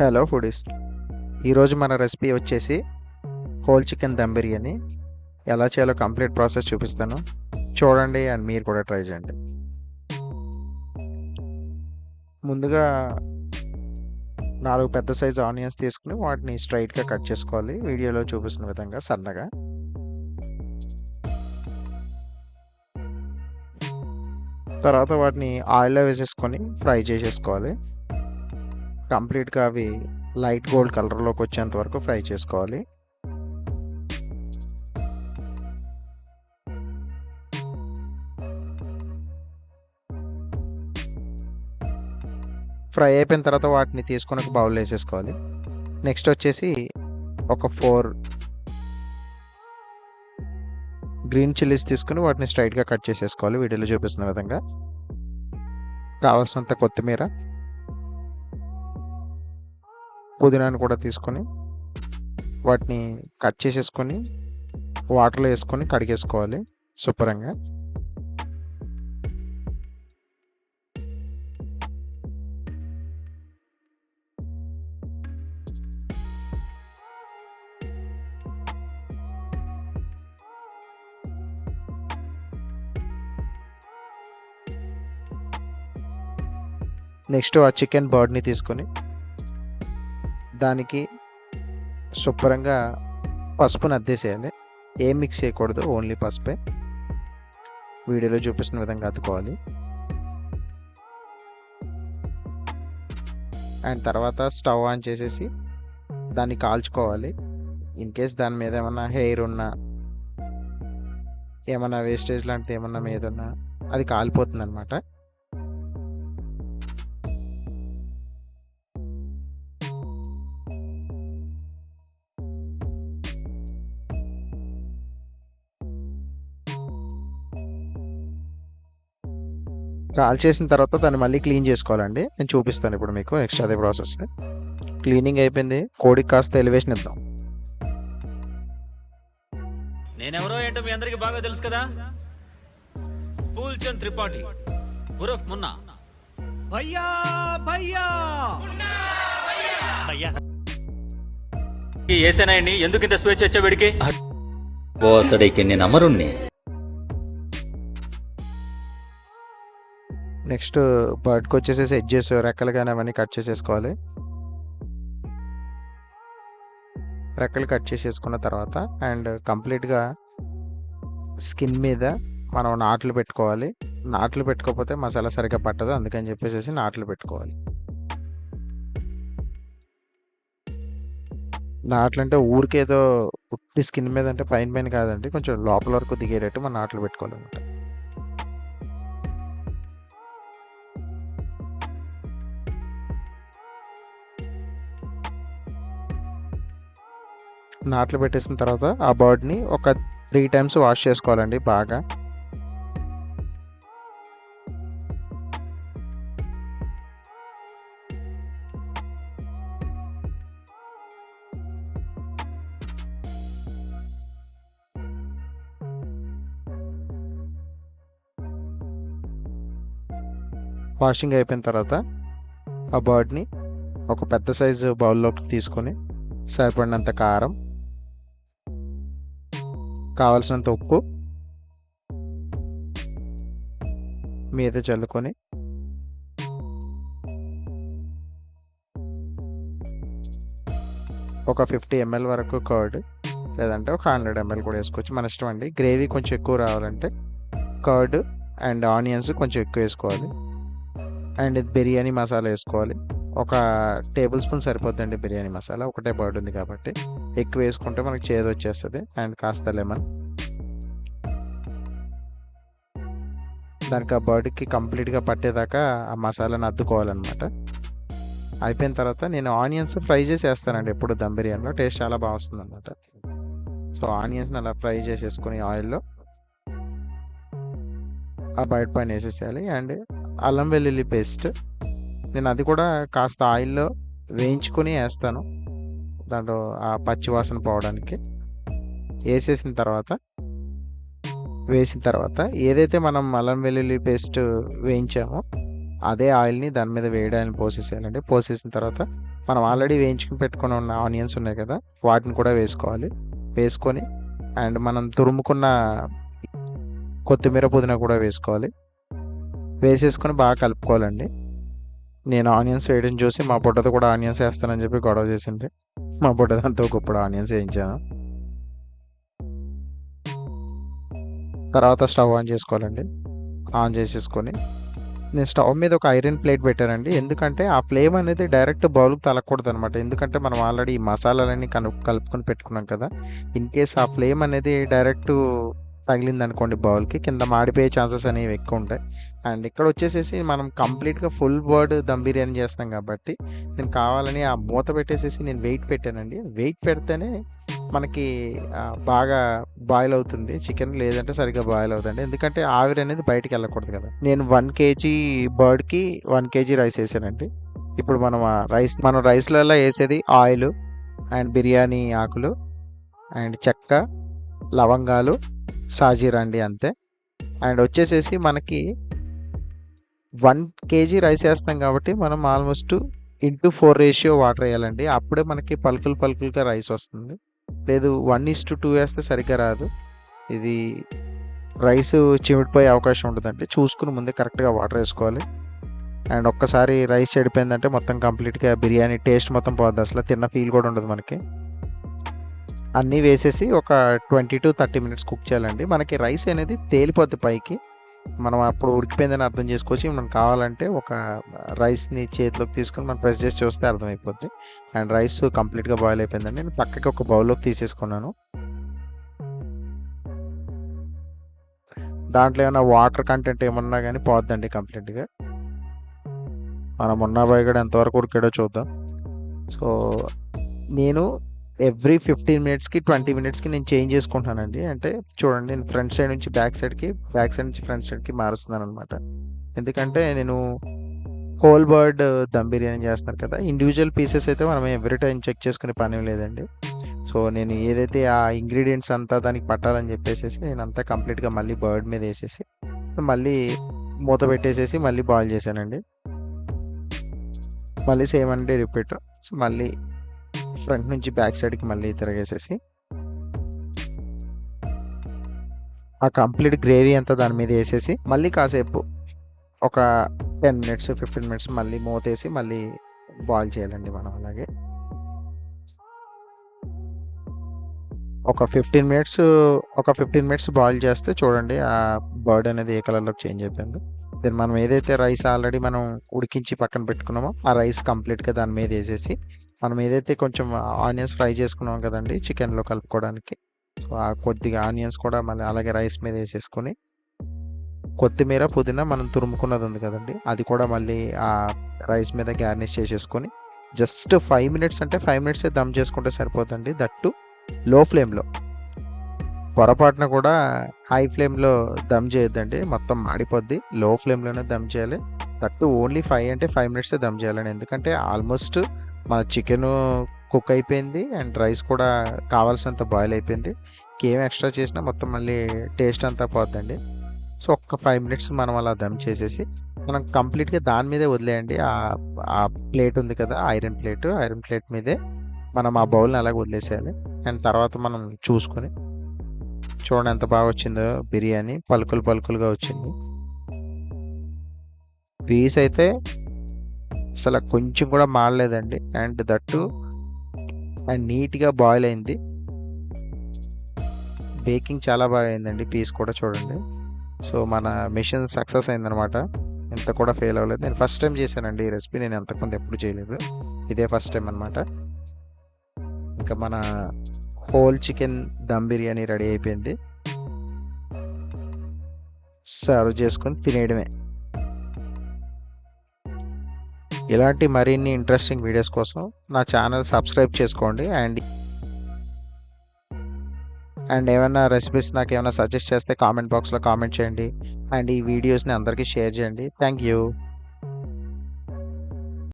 Hello foodies ఈరోజు మన recipe వచ్చేసి హోల్ చికెన్ దమ్ బిర్యానీ ఎలా చేయాలో కంప్లీట్ ప్రాసెస్ చూపిస్తాను. చూడండి అండ్ మీరు కూడా ట్రై చేయండి. ముందుగా నాలుగు పెద్ద సైజు ఆనియన్స్ తీసుకుని వాటిని స్ట్రైట్గా కట్ చేసుకోవాలి. వీడియోలో చూపిస్తున్న విధంగా సన్నగా. తర్వాత వాటిని ఆయిల్లో వేసేసుకొని ఫ్రై చేసేసుకోవాలి. కంప్లీట్గా అవి లైట్ గోల్డ్ కలర్లోకి వచ్చేంత వరకు ఫ్రై చేసుకోవాలి. ఫ్రై అయిపోయిన తర్వాత వాటిని తీసుకొని ఒక బౌల్ వేసేసుకోవాలి. నెక్స్ట్ వచ్చేసి ఒక ఫోర్ గ్రీన్ చిల్లీస్ తీసుకుని వాటిని స్ట్రైట్గా కట్ చేసేసుకోవాలి. వీడియోలో చూపిస్తున్న విధంగా. కావాల్సినంత కొత్తిమీర పుదీనాను కూడా తీసుకొని వాటిని కట్ చేసేసుకొని వాటర్లో వేసుకొని కడిగేసుకోవాలి శుభ్రంగా. నెక్స్ట్ ఆ చికెన్ బర్డ్ని తీసుకొని దానికి శుభ్రంగా పసుపుని అద్దేసేయాలి. ఏం మిక్స్ చేయకూడదు ఓన్లీ పసుపే. వీడియోలో చూపిస్తున్న విధంగా అద్దుకోవాలి అండ్ తర్వాత స్టవ్ ఆన్ చేసేసి దాన్ని కాల్చుకోవాలి. ఇన్ కేస్ దాని మీద ఏమన్నా హెయిర్ ఉన్నా ఏమన్నా వేస్టేజ్ లాంటిది ఏమన్నా మీద ఉన్నా అది కాలిపోతుంది అనమాట కాల్ చేసిన తర్వాత దాన్ని మళ్ళీ క్లీన్ చేసుకోవాలండి. నేను చూపిస్తాను ఇప్పుడు మీకు నెక్స్ట్ అదే ప్రాసెస్ క్లీనింగ్ అయిపోయింది. కోడికి కాస్త ఎలివేషన్ ఇద్దాం. నేనెవరో ఏంటో మీ అందరికి బాగా తెలుసు కదా? పూల్చంద్ త్రిపాఠి ఉరఫ్ మున్నా. భయ్యా భయ్యా! ఏసేనాయండి ఎందుకు ఇంత స్వేచ్ఛ వచ్చా వీడికి? బోసడికి నేను అమరుణ్ణి నెక్స్ట్ బర్డ్కి వచ్చేసేసి ఎడ్జెస్ రెక్కలు కానీ అవన్నీ కట్ చేసేసుకోవాలి. రెక్కలు కట్ చేసేసుకున్న తర్వాత అండ్ కంప్లీట్గా స్కిన్ మీద మనం నాట్లు పెట్టుకోవాలి. నాట్లు పెట్టుకోకపోతే మసాలా సరిగ్గా పట్టదు. అందుకని చెప్పేసి నాట్లు పెట్టుకోవాలి. నాట్లు అంటే ఊరికేదో ఉట్టి స్కిన్ మీద అంటే పైన పైన కాదండి. కొంచెం లోపల వరకు దిగేటట్టు మనం నాట్లు పెట్టుకోవాలన్నమాట. నాట్లు పెట్టేసిన తర్వాత ఆ బర్డ్ని ఒక త్రీ టైమ్స్ వాష్ చేసుకోవాలండి బాగా. వాషింగ్ అయిపోయిన తర్వాత ఆ బర్డ్ని ఒక పెద్ద సైజు బౌల్లోకి తీసుకొని సరిపడినంత కారం కావలసినంత ఉప్పు మీద చల్లుకొని ఒక ఫిఫ్టీ ఎంఎల్ వరకు కర్డ్ లేదంటే ఒక హండ్రెడ్ ఎంఎల్ కూడా వేసుకోవచ్చు. మన ఇష్టం అండి. గ్రేవీ కొంచెం ఎక్కువ రావాలంటే కర్డ్ అండ్ ఆనియన్స్ కొంచెం ఎక్కువ వేసుకోవాలి. అండ్ బిర్యానీ మసాలా వేసుకోవాలి. ఒక టేబుల్ స్పూన్ సరిపోద్దండి బిర్యానీ మసాలా. ఒకటే బర్డ్ ఉంది కాబట్టి. ఎక్కువ వేసుకుంటే మనకి చేదు వచ్చేస్తుంది. అండ్ కాస్త లెమన్. దానికి ఆ బర్డ్కి కంప్లీట్గా పట్టేదాకా ఆ మసాలాని అద్దుకోవాలన్నమాట. అయిపోయిన తర్వాత నేను ఆనియన్స్ ఫ్రై చేసి వేస్తానండి ఎప్పుడు దమ్ బిర్యానీలో. టేస్ట్ చాలా బాగా వస్తుంది అనమాట సో ఆనియన్స్ని అలా ఫ్రై చేసేసుకొని ఆయిల్లో ఆ బయట పైన వేసేసేయాలి. అండ్ అల్లం వెల్లుల్లి పేస్ట్. నేను అది కూడా కాస్త ఆయిల్లో వేయించుకొని వేస్తాను. దాంట్లో ఆ పచ్చి వాసన పోవడానికి వేసేసిన తర్వాత వేసిన తర్వాత ఏదైతే మనం అల్లం వెల్లుల్లి పేస్ట్ వేయించామో అదే ఆయిల్ని దాని మీద వేడి పోసేసేయాలండి. పోసేసిన తర్వాత మనం ఆల్రెడీ వేయించుకుని పెట్టుకుని ఉన్న ఆనియన్స్ ఉన్నాయి కదా వాటిని కూడా వేసుకోవాలి. వేసుకొని అండ్ మనం తురుముకున్న కొత్తిమీర పుదీనా కూడా వేసుకోవాలి. వేసేసుకొని బాగా కలుపుకోవాలండి. నేను ఆనియన్స్ వేయడం చూసి మా పొట్టతో కూడా ఆనియన్స్ వేస్తానని చెప్పి గొడవ చేసింది. మా బుడ్డదంతా ఒకప్పుడు ఆనియన్స్ వేయించాను. తర్వాత స్టవ్ ఆన్ చేసుకోవాలండి. ఆన్ చేసేసుకొని నేను స్టవ్ మీద ఒక ఐరన్ ప్లేట్ పెట్టానండి. ఎందుకంటే ఆ ఫ్లేమ్ అనేది డైరెక్ట్ బౌల్కి తలకూడదు అనమాట ఎందుకంటే మనం ఆల్రెడీ ఈ మసాలాలన్నీ కను కలుపుకొని పెట్టుకున్నాం కదా. ఇన్ కేస్ ఆ ఫ్లేమ్ అనేది డైరెక్ట్ తగిలింది అనుకోండి బౌల్కి. కింద మాడిపోయే ఛాన్సెస్ అనేవి ఎక్కువ ఉంటాయి. అండ్ ఇక్కడ వచ్చేసేసి మనం కంప్లీట్గా ఫుల్ బర్డ్ దమ్ బిర్యానీ చేస్తాం కాబట్టి నేను కావాలని ఆ మూత పెట్టేసేసి నేను వెయిట్ పెట్టానండి. వెయిట్ పెడితేనే మనకి బాగా బాయిల్ అవుతుంది. చికెన్ లేదంటే సరిగ్గా బాయిల్ అవుతుంది ఎందుకంటే ఆవిరి అనేది బయటికి వెళ్ళకూడదు కదా. నేను వన్ కేజీ బర్డ్కి వన్ కేజీ రైస్ వేసానండి. ఇప్పుడు మనం రైస్ మనం రైస్లలో వేసేది ఆయిల్ అండ్ బిర్యానీ ఆకులు అండ్ చెక్క లవంగాలు సాజీరా అండి అంతే. అండ్ వచ్చేసేసి మనకి వన్ కేజీ రైస్ వేస్తాం కాబట్టి మనం almost into four ratio water వేయాలండి. అప్పుడే మనకి పలుకులు పలుకులుగా రైస్ వస్తుంది. లేదు వన్ ఇస్ టు టూ వేస్తే సరిగ్గా రాదు. ఇది రైస్ చిమిడిపోయే అవకాశం ఉంటుందండి. చూసుకుని ముందే కరెక్ట్గా వాటర్ వేసుకోవాలి. అండ్ ఒక్కసారి రైస్ చెడిపోయిందంటే మొత్తం కంప్లీట్గా బిర్యానీ టేస్ట్ మొత్తం పోద్ది. అసలు తిన్న ఫీల్ కూడా ఉండదు మనకి. అన్నీ వేసేసి ఒక twenty to thirty minutes cook చేయాలండి. మనకి రైస్ అనేది తేలిపోద్ది పైకి. మనం అప్పుడు ఉడికిపోయిందని అర్థం చేసుకోవచ్చు. మనం కావాలంటే ఒక రైస్ని చేతిలోకి తీసుకొని మనం ప్రెస్ చేసి చూస్తే అర్థమైపోద్ది. అండ్ రైస్ కంప్లీట్గా బాయిల్ అయిపోయిందండి. నేను పక్కకి ఒక బౌల్లోకి తీసేసుకున్నాను. దాంట్లో ఏమైనా వాటర్ కంటెంట్ ఏమన్నా కానీ పోద్దండి కంప్లీట్గా. మనం మున్నాబాయ్ కూడా ఎంతవరకు ఉడికాడో చూద్దాం. సో నేను ఎవ్రీ ఫిఫ్టీన్ మినిట్స్కి ట్వంటీ మినిట్స్కి నేను చేంజ్ చేసుకుంటానండి. అంటే చూడండి నేను ఫ్రంట్ సైడ్ నుంచి బ్యాక్ సైడ్కి బ్యాక్ సైడ్ నుంచి ఫ్రంట్ సైడ్కి మారుస్తున్నాను అనమాట ఎందుకంటే నేను whole bird uh, dum biryani చేస్తున్నారు కదా ఇండివిజువల్ పీసెస్ అయితే మనం ఎవ్రీ టైం చెక్ చేసుకునే పని లేదండి. సో నేను ఏదైతే ఆ ఇంగ్రీడియంట్స్ అంతా దానికి పట్టాలని చెప్పేసి నేను అంతా కంప్లీట్గా మళ్ళీ బర్డ్ మీద వేసేసి మళ్ళీ మూత పెట్టేసేసి మళ్ళీ బాయిల్ చేశానండి. మళ్ళీ సేమ్ అండి రిపీట్. సో మళ్ళీ ఫ్రంట్ నుంచి బ్యాక్ సైడ్కి మళ్ళీ తిరగేసేసి ఆ కంప్లీట్ గ్రేవీ అంతా దాని మీద వేసేసి మళ్ళీ కాసేపు ఒక టెన్ మినిట్స్ ఫిఫ్టీన్ మినిట్స్ మళ్ళీ మూతేసి మళ్ళీ బాయిల్ చేయాలండి మనం అలాగే. ఒక ఫిఫ్టీన్ మినిట్స్ ఒక ఫిఫ్టీన్ మినిట్స్ బాయిల్ చేస్తే చూడండి ఆ బర్డ్ అనేది ఏ కలర్లోకి చేంజ్ అయిపోయింది. దెన్ మనం ఏదైతే రైస్ ఆల్రెడీ మనం ఉడికించి పక్కన పెట్టుకున్నామో ఆ రైస్ కంప్లీట్గా దాని మీద వేసేసి మనం ఏదైతే కొంచెం ఆనియన్స్ ఫ్రై చేసుకున్నాం కదండి చికెన్లో కలుపుకోవడానికి. సో ఆ కొద్దిగా ఆనియన్స్ కూడా మళ్ళీ అలాగే రైస్ మీద వేసేసుకొని కొత్తిమీర పుదీనా మనం తురుముకున్నది ఉంది కదండి అది కూడా మళ్ళీ ఆ రైస్ మీద గార్నిష్ చేసేసుకొని జస్ట్ ఫైవ్ మినిట్స్ అంటే ఫైవ్ మినిట్సే దమ్ చేసుకుంటే సరిపోతుంది దట్టు లో ఫ్లేమ్లో. పొరపాటున కూడా హై ఫ్లేమ్లో దమ్ చేయొద్దండి మొత్తం మాడిపోద్ది. లో ఫ్లేమ్లోనే దమ్ చేయాలి. దట్టు ఓన్లీ ఫైవ్ అంటే ఫైవ్ మినిట్సే దమ్ చేయాలండి. ఎందుకంటే ఆల్మోస్ట్ మన చికెన్ కుక్ అయిపోయింది అండ్ రైస్ కూడా కావాల్సినంత బాయిల్ అయిపోయింది. ఇంకేం ఎక్స్ట్రా చేసినా మొత్తం మళ్ళీ టేస్ట్ అంతా పోద్దండి. సో ఒక్క ఫైవ్ మినిట్స్ మనం అలా దమ్ చేసేసి మనం కంప్లీట్గా దాని మీదే వదిలేయండి. ఆ ఆ ప్లేట్ ఉంది కదా ఐరన్ ప్లేట్ ఐరన్ ప్లేట్ మీదే మనం ఆ బౌల్ని అలాగే వదిలేసేయాలి. అండ్ తర్వాత మనం చూసుకొని చూడండి ఎంత బాగా వచ్చిందో బిర్యానీ. పలుకులు పలుకులుగా వచ్చింది. పీస్ అయితే అసలు కొంచెం కూడా మాడలేదండి అండ్ దట్టు అండ్ నీట్గా బాయిల్ అయింది. బేకింగ్ చాలా బాగా అయిందండి పీస్ కూడా చూడండి. సో మన మిషన్ సక్సెస్ అయిందనమాట. ఎంత కూడా ఫెయిల్ అవ్వలేదు. నేను ఫస్ట్ టైం చేశానండి ఈ రెసిపీ. నేను ఎంతకుముందు ఎప్పుడు చేయలేదు. ఇదే ఫస్ట్ టైం అనమాట ఇంకా మన whole chicken dum biryani ready అయిపోయింది. సర్వ్ చేసుకొని తినేయడమే. ఇలాంటి మరిన్ని ఇంట్రెస్టింగ్ వీడియోస్ కోసం నా ఛానల్ సబ్స్క్రైబ్ చేసుకోండి. అండ్ అండ్ ఏమైనా రెసిపీస్ నాకు ఏమైనా సజెస్ట్ చేస్తే కామెంట్ బాక్స్లో కామెంట్ చేయండి. అండ్ ఈ వీడియోస్ని అందరికీ షేర్ చేయండి. Thank you